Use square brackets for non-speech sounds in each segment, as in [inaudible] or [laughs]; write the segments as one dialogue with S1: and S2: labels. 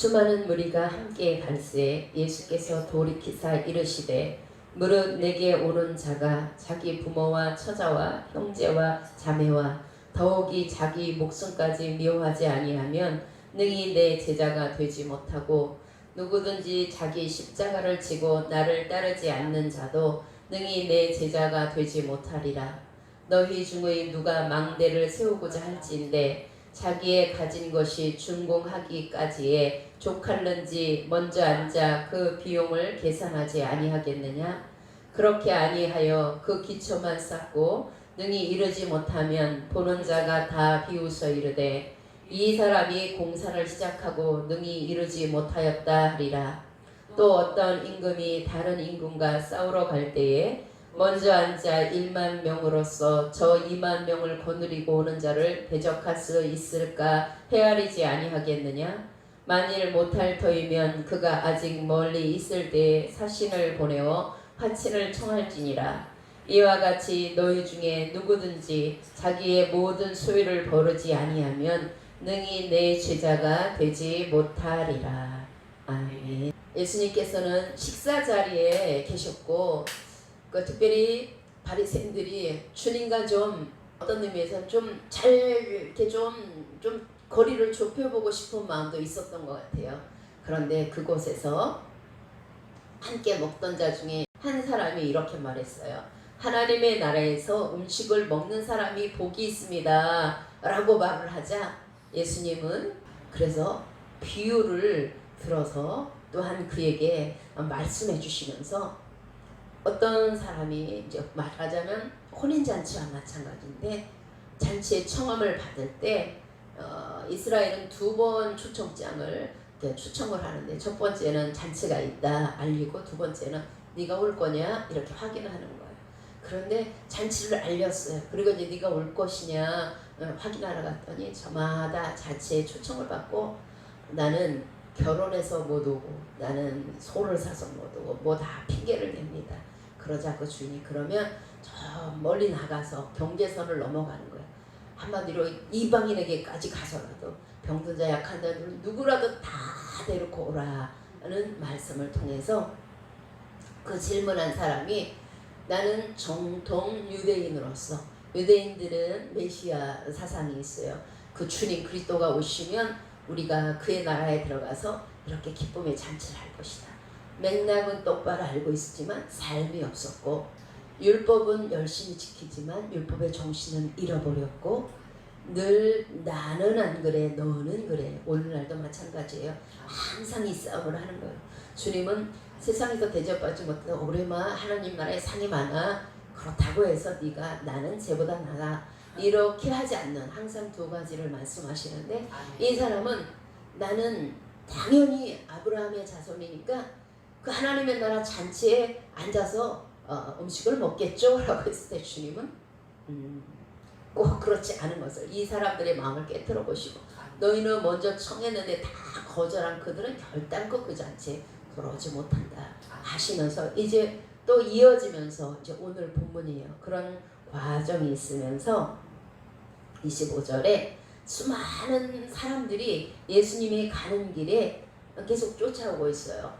S1: 수많은 무리가 함께 갈새 예수께서 돌이키사 이르시되 무릇 내게 오는 자가 자기 부모와 처자와 형제와 자매와 더욱이 자기 목숨까지 미워하지 아니하면 능히 내 제자가 되지 못하고 누구든지 자기 십자가를 지고 나를 따르지 않는 자도 능히 내 제자가 되지 못하리라. 너희 중의 누가 망대를 세우고자 할지인데 자기의 가진 것이 준공하기까지에 족할는지 먼저 앉아 그 비용을 계산하지 아니하겠느냐? 그렇게 아니하여 그 기초만 쌓고 능히 이르지 못하면 보는 자가 다 비웃어 이르되 이 사람이 공사를 시작하고 능히 이르지 못하였다 하리라. 또 어떤 임금이 다른 임금과 싸우러 갈 때에 먼저 앉아 1만 명으로서 저 2만 명을 거느리고 오는 자를 대적할 수 있을까 헤아리지 아니하겠느냐? 만일 못할 터이면 그가 아직 멀리 있을 때에 사신을 보내어 화친을 청할지니라. 이와 같이 너희 중에 누구든지 자기의 모든 소유를 버르지 아니하면 능히 내 제자가 되지 못하리라. 아멘. 예수님께서는 식사 자리에 계셨고 그 특별히 바리새인들이 주님과 좀 어떤 의미에서 좀 잘 이렇게 좀좀 거리를 좁혀보고 싶은 마음도 있었던 것 같아요. 그런데 그곳에서 함께 먹던 자 중에 한 사람이 이렇게 말했어요. 하나님의 나라에서 음식을 먹는 사람이 복이 있습니다. 라고 말을 하자 예수님은 그래서 비유를 들어서 또한 그에게 말씀해 주시면서 어떤 사람이 이제 말하자면 혼인잔치와 마찬가지인데 잔치에 청함을 받을 때 어, 이스라엘은 두 번 초청장을 초청을 하는데 첫 번째는 잔치가 있다 알리고 두 번째는 네가 올 거냐 이렇게 확인을 하는 거예요. 그런데 잔치를 알렸어요. 그리고 이제 네가 올 것이냐 어, 확인하러 갔더니 저마다 잔치에 초청을 받고 나는 결혼해서 못 오고 나는 소를 사서 못 오고 뭐 다 핑계를 댑니다. 그러자 그 주인이 그러면 저 멀리 나가서 경계선을 넘어가는 거예요. 한마디로 이방인에게까지 가서라도 병든 자 약한 자들 누구라도 다 데리고 오라는 말씀을 통해서 그 질문한 사람이 나는 정통 유대인으로서 유대인들은 메시아 사상이 있어요. 그 주님 그리스도가 오시면 우리가 그의 나라에 들어가서 이렇게 기쁨의 잔치를 할 것이다. 맥락은 똑바로 알고 있었지만 삶이 없었고 율법은 열심히 지키지만 율법의 정신은 잃어버렸고 늘 나는 안 그래 너는 그래. 오늘날도 마찬가지예요. 항상 이 싸움을 하는 거예요. 주님은 세상에서 대접받지 못해서 오래마 하나님 나라에 상이 많아. 그렇다고 해서 네가 나는 쟤보다 나아. 이렇게 하지 않는 항상 두 가지를 말씀하시는데 이 사람은 나는 당연히 아브라함의 자손이니까 그 하나님의 나라 잔치에 앉아서 어, 음식을 먹겠죠? [laughs] 라고 했을 때 주님은 음, 꼭 그렇지 않은 것을 이 사람들의 마음을 깨뜨려 보시고 너희는 먼저 청했는데 다 거절한 그들은 결단코 그 잔치에 돌아오지 못한다 하시면서 이제 또 이어지면서 이제 오늘 본문이에요. 그런 과정이 있으면서 25절에 수많은 사람들이 예수님이 가는 길에 계속 쫓아오고 있어요.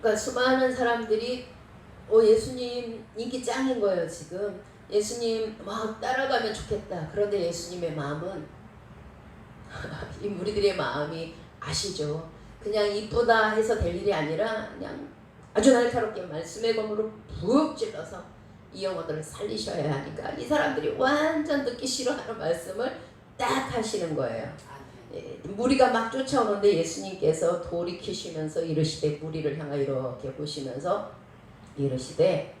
S1: 그러니까 수많은 사람들이 어, 예수님 인기 짱인 거예요 지금. 예수님 막 따라가면 좋겠다. 그런데 예수님의 마음은 [laughs] 이 무리들의 마음이 아시죠? 그냥 이쁘다 해서 될 일이 아니라 그냥 아주 날카롭게 말씀의 검으로 푹 찔러서 이 영혼들을 살리셔야 하니까 이 사람들이 완전 듣기 싫어하는 말씀을 딱 하시는 거예요. 예, 무리가 막 쫓아오는데 예수님께서 돌이키시면서 이르시되 무리를 향하 이렇게 보시면서 이르시되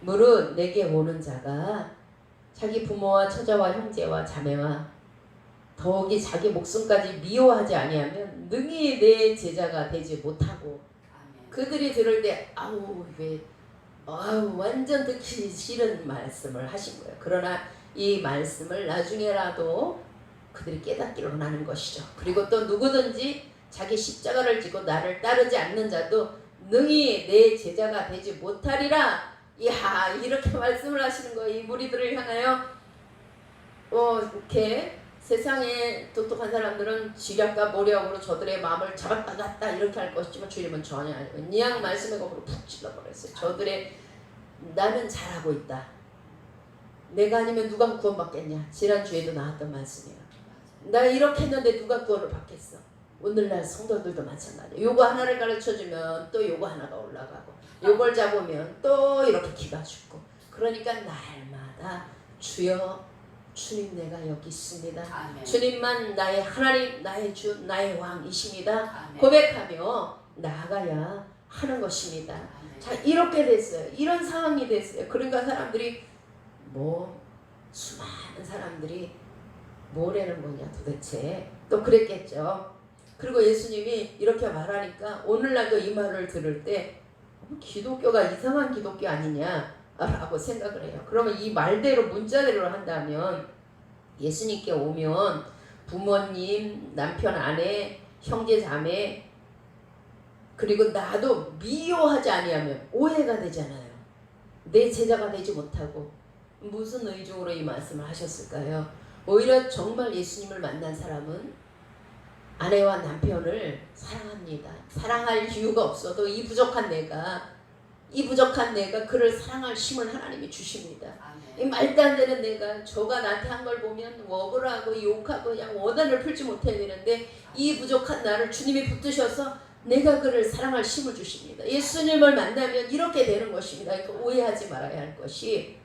S1: 무릇 내게 오는 자가 자기 부모와 처자와 형제와 자매와 더욱이 자기 목숨까지 미워하지 아니하면 능히 내 제자가 되지 못하고 그들이 들을 때 아우 왜 아우 완전 듣기 싫은 말씀을 하신 거예요. 그러나 이 말씀을 나중에라도 그들이 깨닫기로 하는 것이죠. 그리고 또 누구든지 자기 십자가를 지고 나를 따르지 않는 자도 능히 내 제자가 되지 못하리라. 이야 이렇게 [laughs] 말씀을 하시는 거예요. 이 무리들을 향하여 어 이렇게 세상에 똑똑한 사람들은 지략과 모략으로 저들의 마음을 잡았다 놨다 이렇게 할 것이지만 주님은 전혀 아니고 그냥 말씀의 검으로 푹 찔러버렸어요. 저들의 나는 잘하고 있다. 내가 아니면 누가 구원받겠냐. 지난주에도 나왔던 말씀이에요. 나 이렇게 했는데 누가 구원을 받겠어. 오늘날 성도들도 마찬가지예요. 요거 하나를 가르쳐주면 또 요거 하나가 올라가고 요걸 잡으면 또 이렇게 기가 죽고 그러니까 날마다 주여 주님 내가 여기 있습니다.
S2: 아멘.
S1: 주님만 나의 하나님 나의 주 나의 왕이십니다.
S2: 아멘.
S1: 고백하며 나아가야 하는 것입니다.
S2: 아멘.
S1: 자 이렇게 됐어요. 이런 상황이 됐어요. 그러니까 사람들이 뭐 수많은 사람들이 뭐라는 거냐 도대체 또 그랬겠죠. 그리고 예수님이 이렇게 말하니까 오늘날도 이 말을 들을 때 어, 기독교가 이상한 기독교 아니냐라고 생각을 해요. 그러면 이 말대로 문자대로 한다면 예수님께 오면 부모님, 남편, 아내, 형제, 자매 그리고 나도 미워하지 아니하면 오해가 되잖아요. 내 제자가 되지 못하고 무슨 의중으로 이 말씀을 하셨을까요? 오히려 정말 예수님을 만난 사람은 아내와 남편을 사랑합니다. 사랑할 이유가 없어도 이 부족한 내가 이 부족한 내가 그를 사랑할 힘을 하나님이 주십니다. 이. 말도 안 되는 내가 저가 나한테 한 걸 보면 억울하고 욕하고 그냥 원한을 풀지 못해야 되는데 이 부족한 나를 주님이 붙드셔서 내가 그를 사랑할 힘을 주십니다. 예수님을 만나면 이렇게 되는 것입니다. 그러니까 오해하지 말아야 할 것이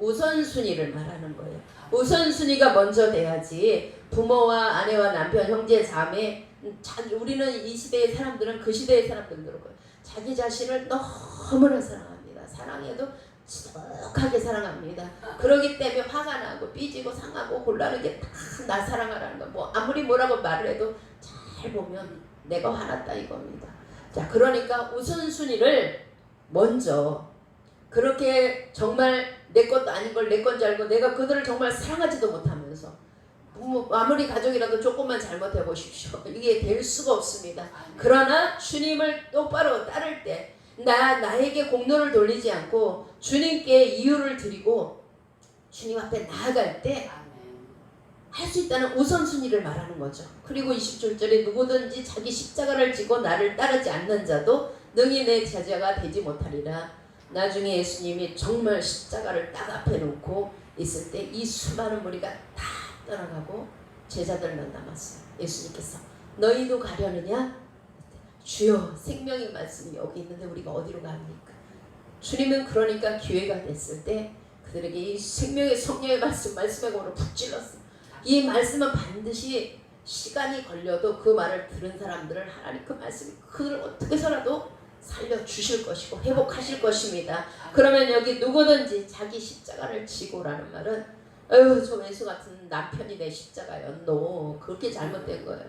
S1: 우선순위를 말하는 거예요. 우선순위가 먼저 돼야지 부모와 아내와 남편, 형제, 자매 음, 우리는 이 시대의 사람들은 그 시대의 사람들 그런 거예요. 자기 자신을 너무나 사랑합니다. 사랑해도 지독하게 사랑합니다. 그러기 때문에 화가 나고 삐지고 상하고 곤란한 게다 나 사랑하라는 거. 뭐 아무리 뭐라고 말을 해도 잘 보면 내가 화났다 이겁니다. 자, 그러니까 우선순위를 먼저 그렇게 정말 내 것도 아닌 걸 내 건 줄 알고 내가 그들을 정말 사랑하지도 못하면서 뭐 아무리 가족이라도 조금만 잘못해 보십시오. [laughs] 이게 될 수가 없습니다. 그러나 주님을 똑바로 따를 때 나 나에게 공로를 돌리지 않고 주님께 이유를 드리고 주님 앞에 나아갈 때 할 수. 있다는 우선순위를 말하는 거죠. 그리고 27절에 누구든지 자기 십자가를 지고 나를 따르지 않는 자도 능히 내 제자가 되지 못하리라. 나중에 예수님이 정말 십자가를 딱 앞에 놓고 있을 때 이 수많은 무리가 다 떠나가고 제자들만 남았어요. 예수님께서 너희도 가려느냐? 주여 생명의 말씀이 여기 있는데 우리가 어디로 갑니까? 주님은 그러니까 기회가 됐을 때 그들에게 이 생명의 성령의 말씀 말씀의 공으로 푹 찔렀어요. 이 말씀은 반드시 시간이 걸려도 그 말을 들은 사람들을 하나님 그 말씀이 그들을 어떻게 해서라도 살려 주실 것이고 회복하실 것입니다. 그러면 여기 누구든지 자기 십자가를 지고라는 말은 아유 저 외수 같은 남편이 내 십자가요. 노 그렇게 잘못된 거예요.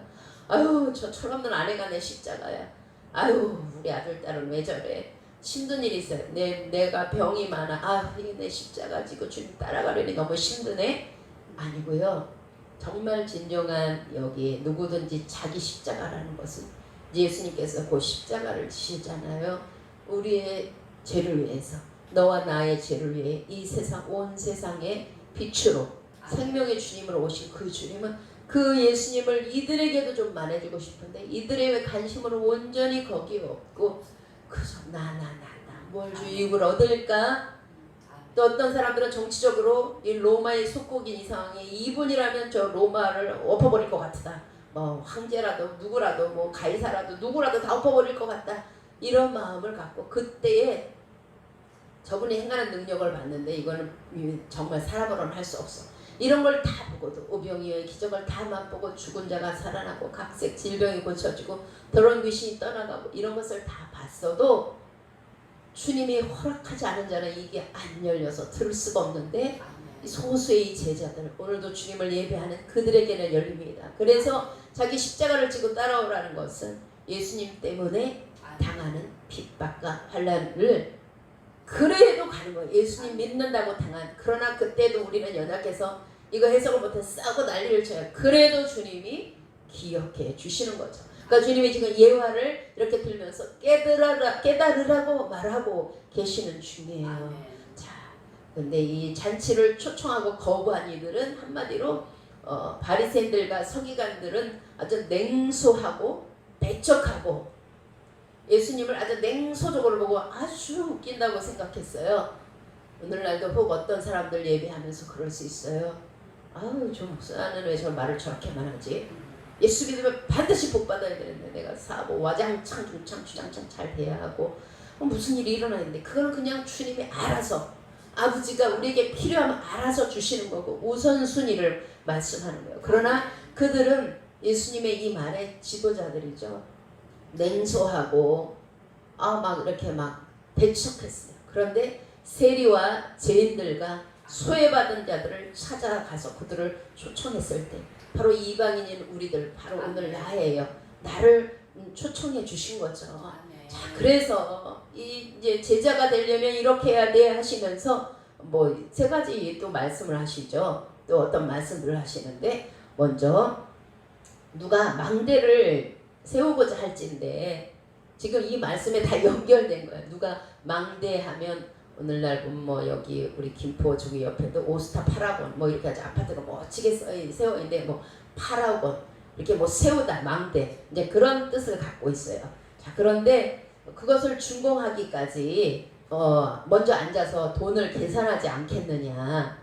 S1: 아유 저 철없는 아내가 내 십자가야. 아유 우리 아들 딸은 왜 저래? 힘든 일이 있어요. 내 내가 병이 많아. 아 이게 내 십자가 지고 주님 따라가려니 너무 힘드네. 아니고요. 정말 진정한 여기 누구든지 자기 십자가라는 것은 예수님께서 그 십자가를 지시잖아요. 우리의 죄를 위해서 너와 나의 죄를 위해 이 세상 온 세상의 빛으로 생명의 주님으로 오신 그 주님은 그 예수님을 이들에게도 좀 말해주고 싶은데 이들의 관심으로 온전히 거기에 없고 그저 나 나 나 나 뭘 유익을 얻을까 또 어떤 사람들은 정치적으로 이 로마의 속국인 이상하게 이분이라면 저 로마를 엎어버릴 것 같다. 뭐 황제라도 누구라도 뭐 가이사라도 누구라도 다 엎어버릴 것 같다. 이런 마음을 갖고 그때에 저분이 행하는 능력을 봤는데 이거는 정말 사람으로는 할 수 없어. 이런 걸 다 보고도 오병이어의 기적을 다 맛보고 죽은 자가 살아나고 각색 질병이 고쳐지고 더러운 귀신이 떠나가고 이런 것을 다 봤어도 주님이 허락하지 않은 자는 이게 안 열려서 들을 수가 없는데 이 소수의 이 제자들 오늘도 주님을 예배하는 그들에게는 열립니다. 그래서 자기 십자가를 지고 따라오라는 것은 예수님 때문에 당하는 핍박과 환란을 그래도 가는 거예요. 예수님 믿는다고 당한 그러나 그때도 우리는 연약해서 이거 해석을 못해 싸고 난리를 쳐요. 그래도 주님이 기억해 주시는 거죠. 그러니까 주님이 지금 예화를 이렇게 들면서 깨달으라, 깨달으라고 말하고 계시는 중이에요. 자, 근데 이 잔치를 초청하고 거부한 이들은 한마디로 어, 바리새인들과 서기관들은 아주 냉소하고 배척하고 예수님을 아주 냉소적으로 보고 아주 웃긴다고 생각했어요. 오늘날도 혹 어떤 사람들 예배하면서 그럴 수 있어요. 아우 저 목사는 왜 저 말을 저렇게만 하지? 예수 믿으면 반드시 복 받아야 되는데 내가 사고 와장창 중창 주장창 잘 돼야 하고 어, 무슨 일이 일어나 있는데 그거는 그냥 주님이 알아서 아버지가 우리에게 필요하면 알아서 주시는 거고 우선순위를 말씀하는 거예요. 그러나 그들은 예수님의 이 말의 지도자들이죠. 냉소하고 아 막 이렇게 막 배척했어요. 그런데 세리와 죄인들과 소외받은 자들을 찾아가서 그들을 초청했을 때 바로 이방인인 우리들 바로 오늘 나예요. 나를 음, 초청해 주신 거죠. 자, 그래서 이 이제 제자가 되려면 이렇게 해야 돼 하시면서 뭐 세 가지 또 말씀을 하시죠. 또 어떤 말씀들을 하시는데 먼저 누가 망대를 세우고자 할진데 지금 이 말씀에 다 [laughs] 연결된 거예요. 누가 망대하면 오늘날 뭐 여기 우리 김포 저기 옆에도 오스타 파라곤 뭐 이렇게 아주 아파트가 멋지게 써 세워 있는데 뭐 파라곤 이렇게 뭐 세우다 망대 이제 그런 뜻을 갖고 있어요. 자 그런데 그것을 준공하기까지 어 먼저 앉아서 돈을 계산하지 않겠느냐.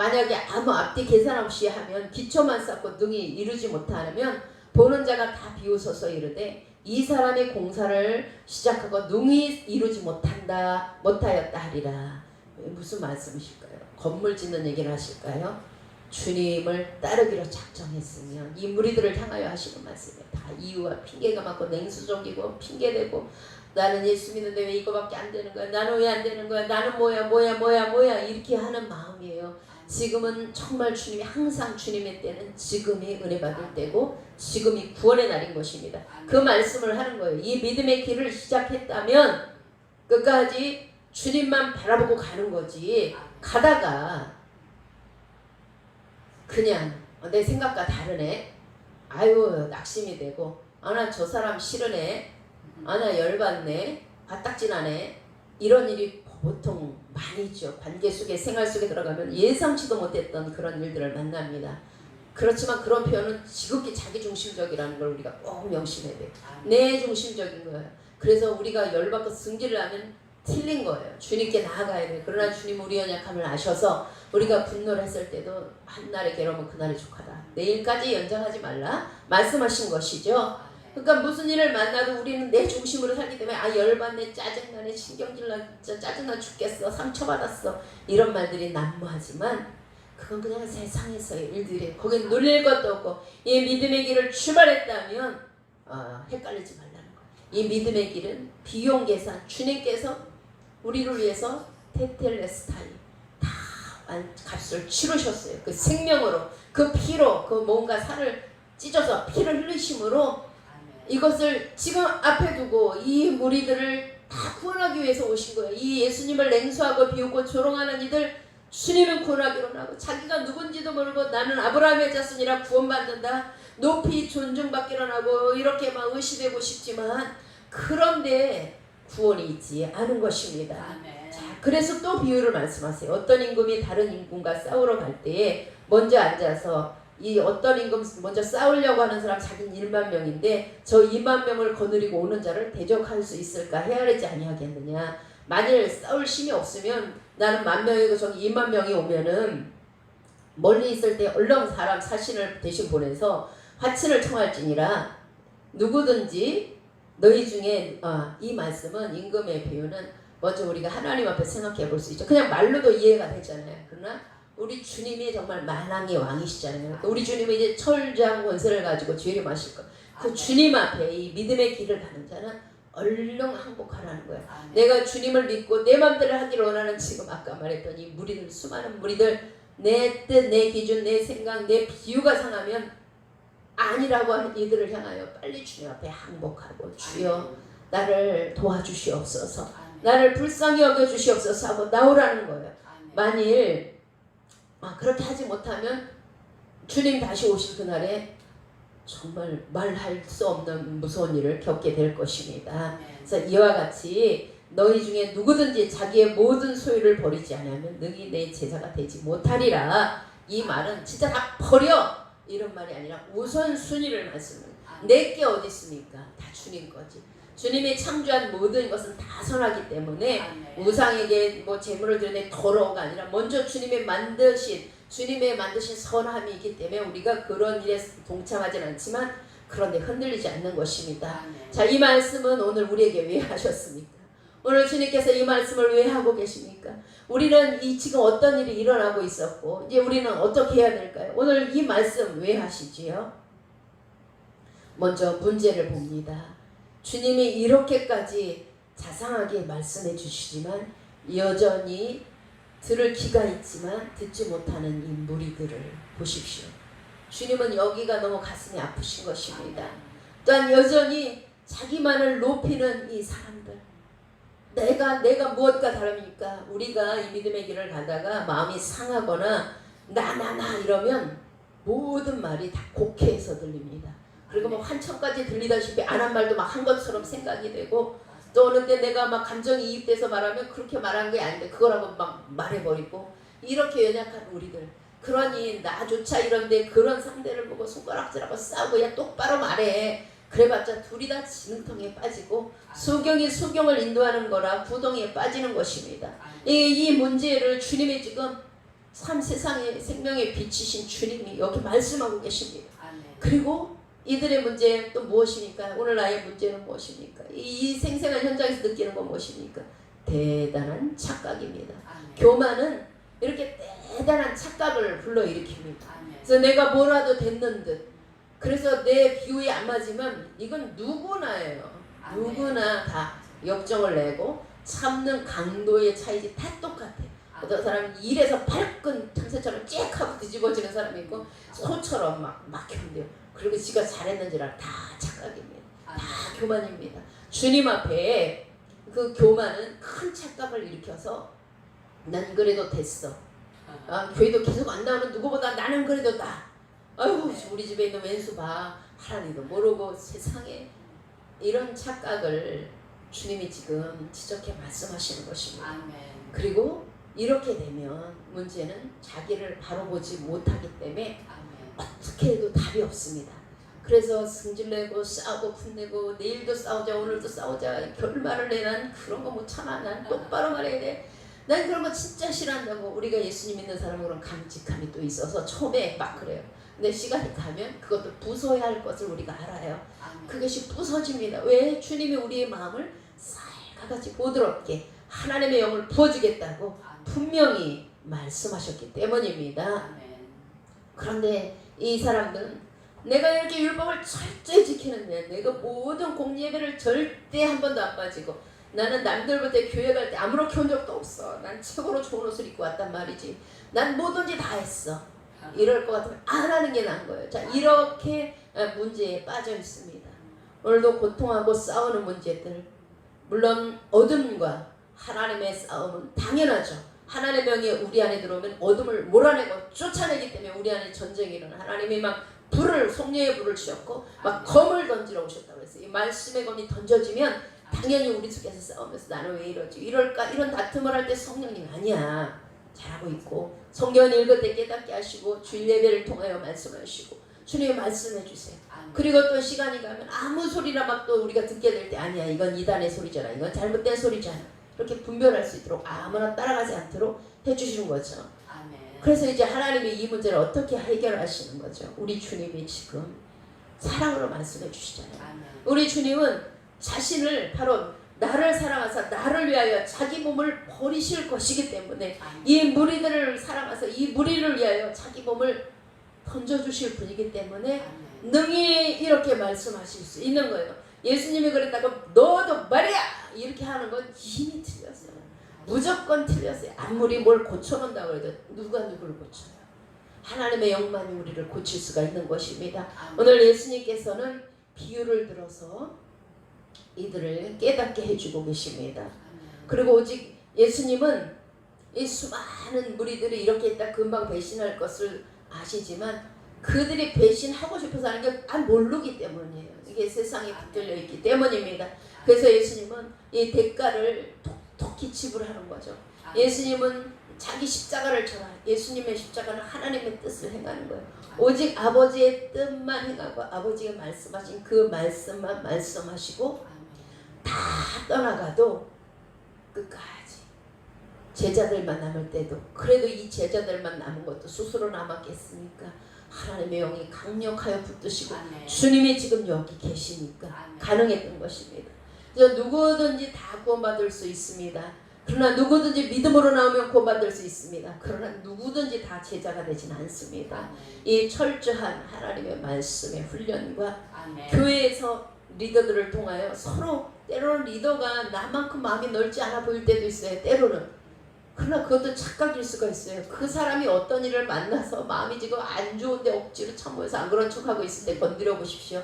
S1: 만약에 아무 앞뒤 계산 없이 하면 기초만 쌓고 능히 이루지 못하면 보는 자가 다 비웃어서 이르되 이 사람의 공사를 시작하고 능히 이루지 못한다 못하였다 하리라 무슨 말씀이실까요? 건물 짓는 얘기를 하실까요? 주님을 따르기로 작정했으면 이 무리들을 향하여 하시는 말씀이에요. 다 이유와 핑계가 많고 냉수적이고 핑계대고 나는 예수 믿는데 왜 이거밖에 안 되는 거야? 나는 왜 안 되는 거야? 나는 뭐야 뭐야 뭐야 뭐야 이렇게 하는 마음이에요. 지금은 정말 주님이 항상 주님의 때는 지금이 은혜 받을 때고 지금이 구원의 날인 것입니다. 그 말씀을 하는 거예요. 이 믿음의 길을 시작했다면 끝까지 주님만 바라보고 가는 거지. 가다가 그냥 어, 내 생각과 다르네. 아유 낙심이 되고 아나 저 사람 싫으네. 아나 열받네. 화딱지나네. 이런 일이 보통 많이 있죠. 관계 속에 생활 속에 들어가면 예상치도 못했던 그런 일들을 만납니다. 그렇지만 그런 표현은 지극히 자기 중심적이라는 걸 우리가 꼭 명심해야 돼요. 내 중심적인 거예요. 그래서 우리가 열받고 승질을 하면 틀린 거예요. 주님께 나아가야 돼요. 그러나 주님 우리 연약함을 아셔서 우리가 분노를 했을 때도 한날의 괴로움은 그날의 족하다. 내일까지 연장하지 말라 말씀하신 것이죠. 그러니까 무슨 일을 만나도 우리는 내 중심으로 살기 때문에 아 열받네 짜증나네 신경질나 진짜 짜증나 죽겠어 상처받았어. 이런 말들이 난무하지만 그건 그냥 세상에서의 일들이에요. 거긴 놀릴 것도 없고 이 믿음의 길을 출발했다면 어, 헷갈리지 말라는 거예요. 이 믿음의 길은 비용 계산 주님께서 우리를 위해서 테텔레스타이 다 완- 값을 치르셨어요. 그 생명으로 그 피로 그 뭔가 살을 찢어서 피를 흘리심으로 이것을 지금 앞에 두고 이 무리들을 다 구원하기 위해서 오신 거예요. 이 예수님을 냉소하고 비웃고 조롱하는 이들 주님은 구원하기로 하고 자기가 누군지도 모르고 나는 아브라함의 자손이라 구원받는다. 높이 존중받기로 하고 이렇게 막 의시되고 싶지만 그런데 구원이 있지 않은 것입니다. 자, 그래서 또 비유를 말씀하세요. 어떤 임금이 다른 임금과 싸우러 갈 때에 먼저 앉아서 이 어떤 임금 먼저 싸우려고 하는 사람 자기는 1만 명인데 저 2만 명을 거느리고 오는 자를 대적할 수 있을까 헤아리지 아니하겠느냐 만일 싸울 힘이 없으면 나는 만 명이고 저기 2만 명이 오면은 멀리 있을 때 얼렁 사람 사신을 대신 보내서 화친을 청할지니라 누구든지 너희 중에 아, 이 말씀은 임금의 비유는 먼저 우리가 하나님 앞에 생각해 볼 수 있죠. 그냥 말로도 이해가 되잖아요. 그러나 우리 주님이 정말 만왕의 왕이시잖아요. 우리 주님이 이제 철장 권세를 가지고 죄림하실 것. 그 주님 앞에 이 믿음의 길을 가는 자는 얼렁 항복하라는 거예요. 내가 주님을 믿고 내 맘대로 하기를 원하는 지금 아까 말했던 이 무리들 수많은 무리들 내 뜻, 내 기준, 내 생각, 내 비유가 상하면 아니라고 하는 이들을 향하여 빨리 주님 앞에 항복하고 주여 나를 도와주시옵소서 나를 불쌍히 여겨 주시옵소서 하고 나오라는 거예요. 만일 아, 그렇게 하지 못하면 주님 다시 오실 그날에 정말 말할 수 없는 무서운 일을 겪게 될 것입니다. 그래서 이와 같이 너희 중에 누구든지 자기의 모든 소유를 버리지 않으면 능히 내 제자가 되지 못하리라. 이 말은 진짜 다 버려 이런 말이 아니라 우선 순위를 말씀을 내게 어디 있습니까? 다 주님 거지. 주님이 창조한 모든 것은 다 선하기 때문에
S2: 아멘.
S1: 우상에게 뭐 재물을 드리는 더러워가 아니라 먼저 주님의 만드신 주님의 만드신 선함이 있기 때문에 우리가 그런 일에 동참하진 않지만 그런데 흔들리지 않는 것입니다.
S2: 아멘.
S1: 자, 이 말씀은 오늘 우리에게 왜 하셨습니까? 오늘 주님께서 이 말씀을 왜 하고 계십니까? 우리는 이 지금 어떤 일이 일어나고 있었고 이제 우리는 어떻게 해야 될까요? 오늘 이 말씀 왜 하시지요? 먼저 문제를 봅니다. 주님이 이렇게까지 자상하게 말씀해 주시지만 여전히 들을 귀가 있지만 듣지 못하는 이 무리들을 보십시오. 주님은 여기가 너무 가슴이 아프신 것입니다. 또한 여전히 자기만을 높이는 이 사람들. 내가 내가 무엇과 다릅니까? 우리가 이 믿음의 길을 가다가 마음이 상하거나 나나나 이러면 모든 말이 다 곡해해서 들립니다. 그리고 뭐 한천까지 들리다시피 안 한 말도 막 한 것처럼 생각이 되고 또 어느 때 내가 막 감정이 이입돼서 말하면 그렇게 말한 게 아닌데 그거라고 막 말해버리고 이렇게 연약한 우리들 그러니 나조차 이런데 그런 상대를 보고 손가락질하고 싸우고 야 똑바로 말해 그래봤자 둘이 다 지능통에 빠지고 수경이 수경을 인도하는 거라 구덩이에 빠지는 것입니다. 이, 이 문제를 주님이 지금 참 세상의 생명의 빛이신 주님이 여기 말씀하고 계십니다. 그리고 이들의 문제 또 무엇입니까? 오늘 나의 문제는 무엇입니까? 이 생생한 현장에서 느끼는 건 무엇입니까? 대단한 착각입니다.
S2: 아멘.
S1: 교만은 이렇게 대단한 착각을 불러일으킵니다.
S2: 아멘.
S1: 그래서 내가 뭐라도 됐는 듯. 그래서 내 비유에 안 맞으면 이건 누구나예요.
S2: 아멘.
S1: 누구나 다 역정을 내고 참는 강도의 차이지 다 똑같아. 어떤 사람은 일에서 발끈 탕새처럼 จี้하고 뒤집어지는 사람이 있고 소처럼 막 막혀온대요. 그리고 지가 잘했는지라 다 착각입니다. 다 교만입니다. 주님 앞에 그 교만은 큰 착각을 일으켜서 난 그래도 됐어. 아, 교회도 계속 안 나오는 누구보다 나는 그래도 나. 아유 우리 집에 있는 왼수 봐. 하나님도 모르고 세상에 이런 착각을 주님이 지금 지적해 말씀하시는 것입니다. 그리고 이렇게 되면 문제는 자기를 바로 보지 못하기 때문에
S2: 아멘.
S1: 어떻게 해도 답이 없습니다. 그래서 승질내고 싸우고 분내고 내일도 싸우자 오늘도 싸우자 결말을 내난 그런 거 못 참아 난 똑바로 말해야 돼. 난 그런 거 진짜 싫어한다고 우리가 예수님 믿는 사람은 그런 감직함이 또 있어서 처음에 막 그래요. 근데 시간이 가면 그것도 부숴야 할 것을 우리가 알아요. 그것이 부서집니다. 왜? 주님이 우리의 마음을 살가같이 부드럽게 하나님의 영을 부어주겠다고 분명히 말씀하셨기 때문입니다. 그런데 이 사람들은 내가 이렇게 율법을 철저히 지키는데 내가 모든 공예배를 절대 한 번도 안 빠지고 나는 남들볼 때 교회 갈 때 아무렇게 온 적도 없어. 난 최고로 좋은 옷을 입고 왔단 말이지. 난 뭐든지 다 했어. 이럴 것 같으면 안 하는 게 나은 거예요. 자 이렇게 문제에 빠져 있습니다. 오늘도 고통하고 싸우는 문제들 물론 어둠과 하나님의 싸움은 당연하죠. 하나님의 명이 우리 안에 들어오면 어둠을 몰아내고 쫓아내기 때문에 우리 안에 전쟁이 일어나. 하나님이 막 불을 속녀의 불을 주셨고 막 검을 던지러 오셨다고 그랬어요. 이 말씀의 검이 던져지면 당연히 우리 속에서 싸우면서 나는 왜 이러지? 이럴까? 이런 다툼을 할 때 성령님 아니야. 잘하고 있고 성경 읽을 때 깨닫게 하시고 주일 예배를 통하여 말씀하시고 주님 말씀해 주세요. 그리고 또 시간이 가면 아무 소리나 막 또 우리가 듣게 될 때 아니야. 이건 이단의 소리잖아. 이건 잘못된 소리잖아 이렇게 분별할 수 있도록 아무나 따라가지 않도록 해주시는 거죠. 그래서 이제 하나님이 이 문제를 어떻게 해결하시는 거죠. 우리 주님이 지금 사랑으로 말씀해 주시잖아요. 우리 주님은 자신을 바로 나를 사랑하사 나를 위하여 자기 몸을 버리실 것이기 때문에. 이 무리들을 사랑하사 이 무리를 위하여 자기 몸을 던져주실 분이기 때문에. 능히 이렇게 말씀하실 수 있는 거예요. 예수님이 그랬다고 너도 말이야 이렇게 하는 건 이미 틀렸어요. 무조건 틀렸어요. 아무리 뭘 고쳐놓는다고 해도 누가 누구를 고쳐요. 하나님의 영만이 우리를 고칠 수가 있는 것입니다. 오늘 예수님께서는 비유를 들어서 이들을 깨닫게 해주고 계십니다. 그리고 오직 예수님은 이 수많은 무리들이 이렇게 딱 금방 배신할 것을 아시지만 그들이 배신하고 싶어서 하는 게 안 모르기 때문이에요. 이게 세상에 붙들려 있기 때문입니다. 그래서 예수님은 이 대가를 톡톡히 지불하는 거죠.
S2: 아멘.
S1: 예수님은 자기 십자가를 져라. 예수님의 십자가는 하나님의 뜻을 행하는 거예요. 오직 아버지의 뜻만 행하고 아버지가 말씀하신 그 말씀만 말씀하시고 다 떠나가도 끝까지 제자들만 남을 때도 그래도 이 제자들만 남은 것도 스스로 남았겠습니까? 하나님의 영이 강력하여 붙드시고
S2: 아멘.
S1: 주님이 지금 여기 계시니까
S2: 아멘.
S1: 가능했던 것입니다. 그래서 누구든지 다 구원받을 수 있습니다. 그러나 누구든지 믿음으로 나오면 구원받을 수 있습니다. 그러나 누구든지 다 제자가 되진 않습니다. 이 철저한 하나님의 말씀의 훈련과
S2: 아멘.
S1: 교회에서 리더들을 통하여 서로 때로는 리더가 나만큼 마음이 넓지 않아 보일 때도 있어요. 때로는. 그러나 그것도 착각일 수가 있어요. 그 사람이 어떤 일을 만나서 마음이 지금 안 좋은데 억지로 참으면서 안 그런 척하고 있을 때 건드려 보십시오.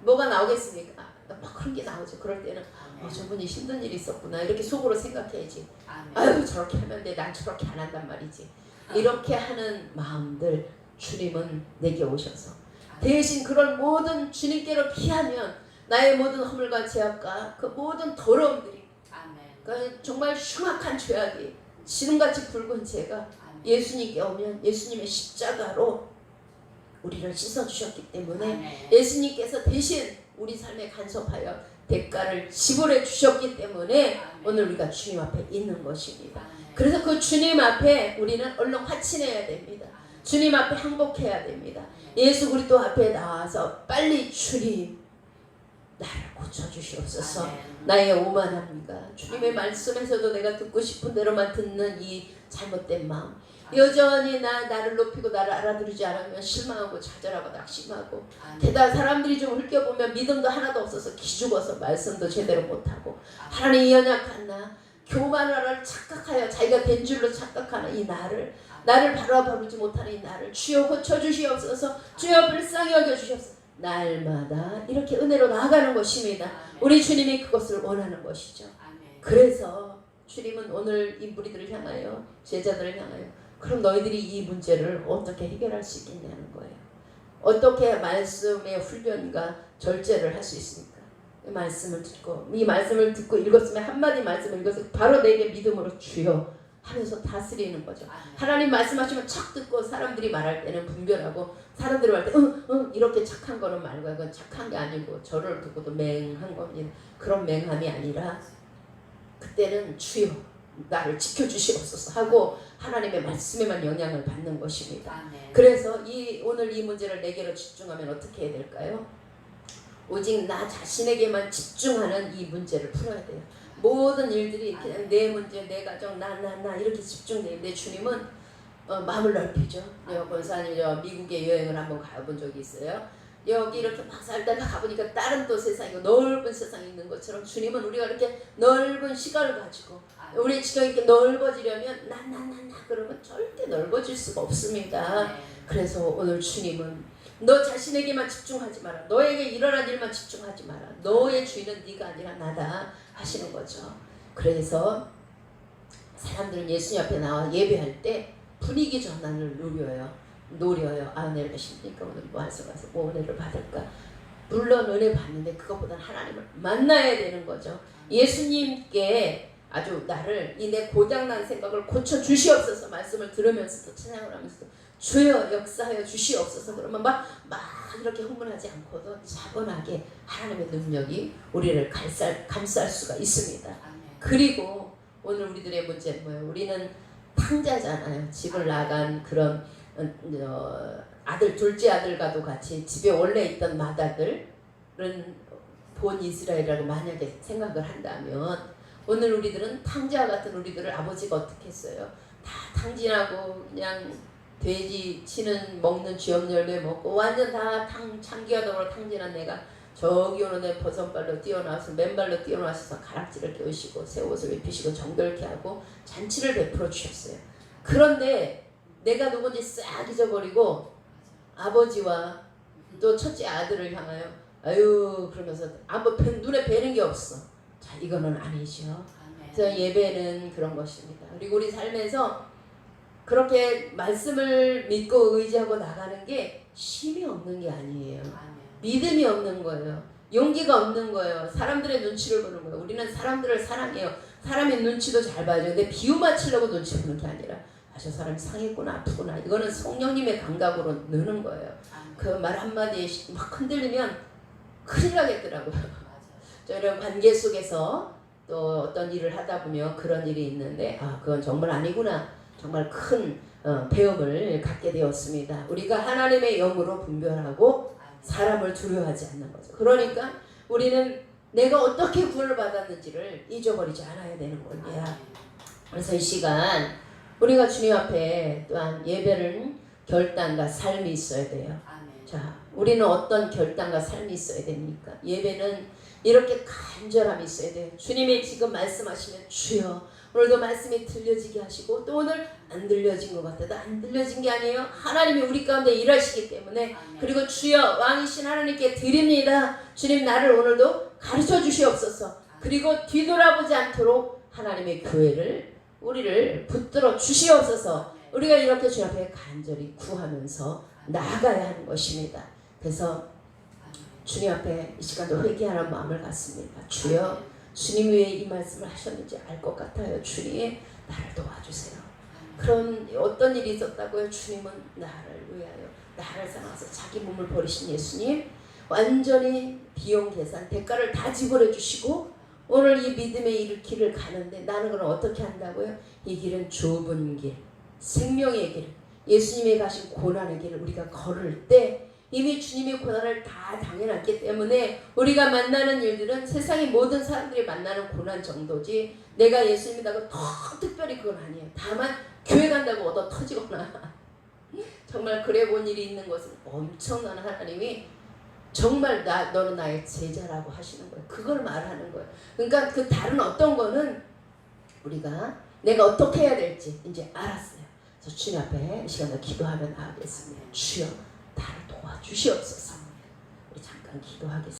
S1: 뭐가 나오겠습니까? 막 그런 게 나오죠. 그럴 때는 어, 저분이 힘든 일이 있었구나 이렇게 속으로 생각해야지. 아유 저렇게 하면 돼. 난 저렇게 안 한단 말이지. 이렇게 하는 마음들 주님은 내게 오셔서 대신 그런 모든 주님께로 피하면 나의 모든 허물과 죄악과 그 모든 더러움들이
S2: 아멘.
S1: 그 정말 흉악한 죄악이 지름같이 붉은 죄가. 예수님께 오면 예수님의 십자가로 우리를 씻어주셨기 때문에. 예수님께서 대신 우리 삶에 간섭하여 대가를 지불해 주셨기 때문에. 오늘 우리가 주님 앞에 있는 것입니다. 그래서 그 주님 앞에 우리는 얼른 화친해야 됩니다. 주님 앞에 항복해야 됩니다. 예수 그리스도 앞에 나와서 빨리 주님 나를 고쳐 주시옵소서.
S2: 아멘.
S1: 나의 오만합니다. 주님의 말씀에서도 내가 듣고 싶은 대로만 듣는 이 잘못된 마음. 여전히 나 나를 높이고 나를 알아들지 않으면 실망하고 좌절하고 낙심하고. 게다가 사람들이 좀 훑겨보면 믿음도 하나도 없어서 기죽어서 말씀도 제대로 못하고 하나님 이 연약한 나 교만하를 착각하여 자기가 된 줄로 착각하는 이 나를 나를 바라보지 못하는 이 나를 주여 고쳐주시옵소서 주여 불쌍히 여겨주시옵소서 날마다 이렇게 은혜로 나아가는 것입니다. 우리 주님이 그것을 원하는 것이죠. 그래서 주님은 오늘 이 무리들을 향하여 제자들을 향하여 그럼 너희들이 이 문제를 어떻게 해결할 수 있겠냐는 거예요. 어떻게 말씀의 훈련과 절제를 할 수 있습니까? 이 말씀을 듣고 이 말씀을 듣고 읽었으면 한마디 말씀을 읽어서 바로 내게 믿음으로 주여 하면서 다스리는 거죠.
S2: 아멘.
S1: 하나님 말씀하시면 척 듣고 사람들이 말할 때는 분별하고 사람들이 말할 때 응 응 이렇게 착한 거는 말고 이건 착한 게 아니고 저를 듣고도 맹한 겁니다. 그런 맹함이 아니라 그때는 주여 나를 지켜주시옵소서 하고 하나님의 말씀에만 영향을 받는 것입니다.
S2: 아멘.
S1: 그래서 이 오늘 이 문제를 내게로 집중하면 어떻게 해야 될까요? 오직 나 자신에게만 집중하는 이 문제를 풀어야 돼요. 모든 일들이 그냥 내 문제, 내 가정, 나 나 나 이렇게 집중되는데 주님은 어, 마음을 넓히죠. 여 권사님 저 미국에 여행을 한번 가본 적이 있어요. 여기 이렇게 막 살다가 가보니까 다른 또 세상이고 넓은 세상이 있는 것처럼 주님은 우리가 이렇게 넓은 시간을 가지고
S2: 아멘.
S1: 우리 지금 이렇게 넓어지려면 나 나 나 나 그러면 절대 넓어질 수가 없습니다.
S2: 아멘.
S1: 그래서 오늘 주님은 너 자신에게만 집중하지 마라. 너에게 일어난 일만 집중하지 마라. 너의 주인은 네가 아니라 나다 하시는 거죠. 그래서 사람들은 예수님 앞에 나와 예배할 때 분위기 전환을 누려요. 노려요. 아, 내가 힘드니까 오늘 뭐 말씀하서 뭐 은혜를 받을까? 물론 은혜 받는데 그것보다는 하나님을 만나야 되는 거죠. 예수님께 아주 나를 이 내 고장난 생각을 고쳐 주시옵소서 말씀을 들으면서도 찬양을 하면서도 주여 역사하여 주시옵소서 그러면 막, 막 이렇게 흥분하지 않고도 차분하게 하나님의 능력이 우리를 감쌀, 감쌀 수가 있습니다. 그리고 오늘 우리들의 문제는 뭐예요? 우리는 탕자잖아요. 집을 나간 그런 어, 어, 아들 둘째 아들과도 같이 집에 원래 있던 마다들은 본 이스라엘이라고 만약에 생각을 한다면 오늘 우리들은 탕자 같은 우리들을 아버지가 어떻게 했어요? 다 탕진하고 그냥 돼지 치는 먹는 쥐염 열매 먹고 완전 다 탕 참기하도록 탕진한 내가 저기 오는 애 버선발로 뛰어나와서 맨발로 뛰어나와서 가락지를 끼우시고 새 옷을 입히시고 정결케 하고 잔치를 베풀어 주셨어요. 그런데 내가 누군지 싹 잊어버리고 아버지와 또 첫째 아들을 향하여 아유 그러면서 아무 배- 눈에 뵈는 게 없어. 자 이거는 아니죠. 그래서 예배는 그런 것입니다. 그리고 우리 삶에서 그렇게 말씀을 믿고 의지하고 나가는 게 힘이 없는 게 아니에요. 믿음이 없는 거예요. 용기가 없는 거예요. 사람들의 눈치를 보는 거예요. 우리는 사람들을 사랑해요. 사람의 눈치도 잘 봐야죠. 근데 비유 맞추려고 눈치 보는 게 아니라 아, 저 사람이 상했구나 아프구나 이거는 성령님의 감각으로 느는 거예요. 그 말 한마디에 막 흔들리면 큰일 나겠더라고요. [laughs] 저는 관계 속에서 또 어떤 일을 하다 보면 그런 일이 있는데 아 그건 정말 아니구나 정말 큰 어, 배움을 갖게 되었습니다. 우리가 하나님의 영으로 분별하고 사람을 두려워하지 않는 거죠. 그러니까 우리는 내가 어떻게 구원을 받았는지를 잊어버리지 않아야 되는 겁니다. 그래서 이 시간 우리가 주님 앞에 또한 예배를 결단과 삶이 있어야 돼요. 자, 우리는 어떤 결단과 삶이 있어야 됩니까? 예배는 이렇게 간절함이 있어야 돼요. 주님이 지금 말씀하시면 주여 오늘도 말씀이 들려지게 하시고 또 오늘 안 들려진 것 같아도 안 들려진 게 아니에요. 하나님이 우리 가운데 일하시기 때문에 그리고 주여 왕이신 하나님께 드립니다. 주님 나를 오늘도 가르쳐 주시옵소서. 그리고 뒤돌아보지 않도록 하나님의 교회를 우리를 붙들어 주시옵소서. 우리가 이렇게 주 앞에 간절히 구하면서 나아가야 하는 것입니다. 그래서 주님 앞에 이 시간도 회개하는 마음을 갖습니다. 주여 주님 왜 이 말씀을 하셨는지 알 것 같아요. 주님 나를 도와주세요. 그런 어떤 일이 있었다고요? 주님은 나를 위하여 나를 사랑해서 자기 몸을 버리신 예수님 완전히 비용 계산 대가를 다 지불해 주시고 오늘 이 믿음의 일 길을 가는데 나는 그럼 어떻게 한다고요? 이 길은 좁은 길, 생명의 길, 예수님이 가신 고난의 길을 우리가 걸을 때 이미 주님의 고난을 다 당해놨기 때문에 우리가 만나는 일들은 세상의 모든 사람들이 만나는 고난 정도지 내가 예수 믿다고 더 특별히 그건 아니에요. 다만 교회 간다고 얻어 터지거나 [laughs] 정말 그래 본 일이 있는 것은 엄청난 하나님이 정말 나 너는 나의 제자라고 하시는 거예요. 그걸 말하는 거예요. 그러니까 그 다른 어떤 거는 우리가 내가 어떻게 해야 될지 이제 알았어요. 그래서 주님 앞에 이 시간에 기도하며 나가겠습니다. 주여 나를 도와주시옵소서. 우리 잠깐 기도하겠습니다.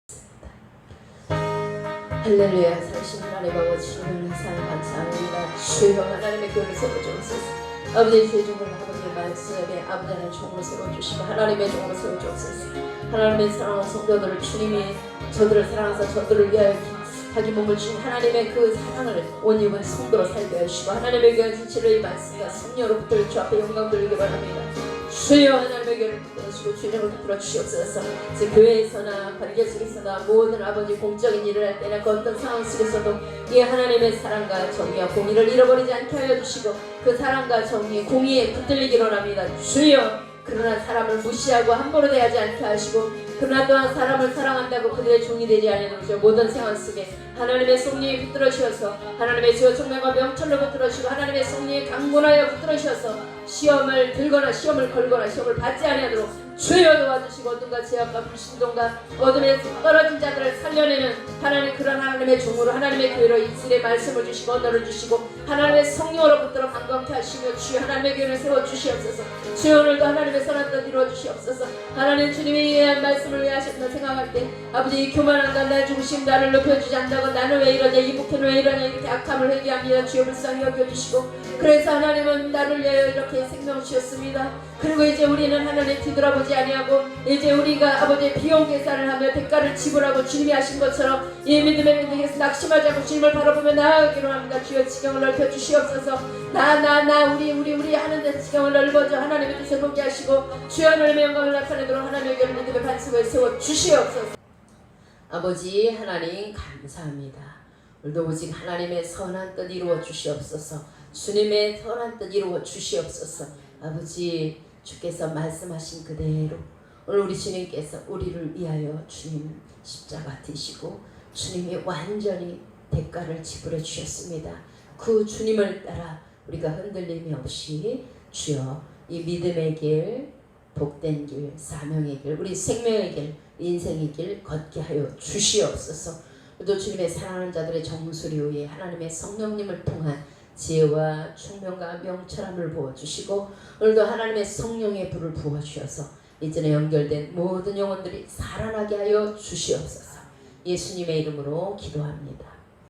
S1: 할렐루야 사신 하나님 아버지 주님을 항상 감사합니다. 주여 하나님의 교를 세워주옵소서. 아버지의 세종을 아버지의 말씀에 하나님 종으로 세워주시고 하나님의 종으로 세워주옵소서. 하나님의 사랑하는 성도들을 주님이 저들을 사랑하사 저들을 위하여 자기 몸을 주신 하나님의 그 사랑을 온 입은 성도로 살게 하시고 하나님의 진실을 이 말씀과 성녀로부터 주 앞에 영광 돌리기 바랍니다. 주여 하나님의 교를 붙들어주시고 주님을 붙들어 주시옵소서. 제 교회에서나 관계 속에서나 모든 아버지 공적인 일을 할 때나 그 어떤 상황 속에서도 이 하나님의 사랑과 정의와 공의를 잃어버리지 않게 하여 주시고 그 사랑과 정의 공의에 붙들리기 원합니다. 주여 그러나 사람을 무시하고 함부로 대하지 않게 하시고 그러나 또한 사람을 사랑한다고 그들의 종이 되지 아니하는 모든 생활 속에 하나님의 섭리에 붙들어 주셔서 하나님의 주어 총명과 명철로 붙들어 주시고 하나님의 섭리에 강권하여 붙들어 주셔서 시험을 들거나 시험을 걸거나 시험을 받지 아니하도록 주여 도와주시고 어둠과 제약과 불신동과 어둠에 떨어진 자들을 살려내는 하나님 그런 하나님의 종으로 하나님의 교회로 입술에 말씀을 주시고 언어를 주시고 하나님의 성령으로 붙들어 강건케 하시며 주여 하나님의 교회를 세워 주시옵소서. 주여 오늘도 하나님의 선한 뜻 이루어 주시옵소서. 하나님 주님이 위한 말씀을 왜 하셨나 생각할 때 아버지 이 교만한가 내 중심 나를 높여주지 않다고 나는 왜 이러냐? 이 목회는 왜 이러냐? 이렇게 악함을 회개합니다. 주여 불쌍히 여겨주시고. 그래서 하나님은 나를 위하여 이렇게 생명 주셨습니다. 그리고 이제 우리는 하나님 뒤돌아보지 아니하고 이제 우리가 아버지의 비용 계산을 하며 대가를 지불하고 주님이 하신 것처럼 이 믿음의 민족에서 낙심하지 않고 주님을 바라보며 나아가기로 합니다. 주여 지경을 넓혀 주시옵소서. 나 나 나 우리 우리 우리 하는 데 지경을 넓어져 하나님의 뜻을 보게 하시고 주여 하나님의 영광을 나타내도록 하나님의 교 믿음의 반석을 세워 주시옵소서. 아버지 하나님 감사합니다. 오늘도 오직 하나님의 선한 뜻 이루어 주시옵소서 주님의 선한 뜻 이루어 주시옵소서 아버지 주께서 말씀하신 그대로 오늘 우리 주님께서 우리를 위하여 주님 십자가 되시고 주님이 완전히 대가를 지불해 주셨습니다. 그 주님을 따라 우리가 흔들림이 없이 주여 이 믿음의 길, 복된 길, 사명의 길, 우리 생명의 길, 인생의 길 걷게 하여 주시옵소서. 또 주님의 사랑하는 자들의 정수리 위에 하나님의 성령님을 통한 지혜와 총명과 명철함을 부어주시고 오늘도 하나님의 성령의 불을 부어주셔서 이전에 연결된 모든 영혼들이 살아나게 하여 주시옵소서 예수님의 이름으로 기도합니다.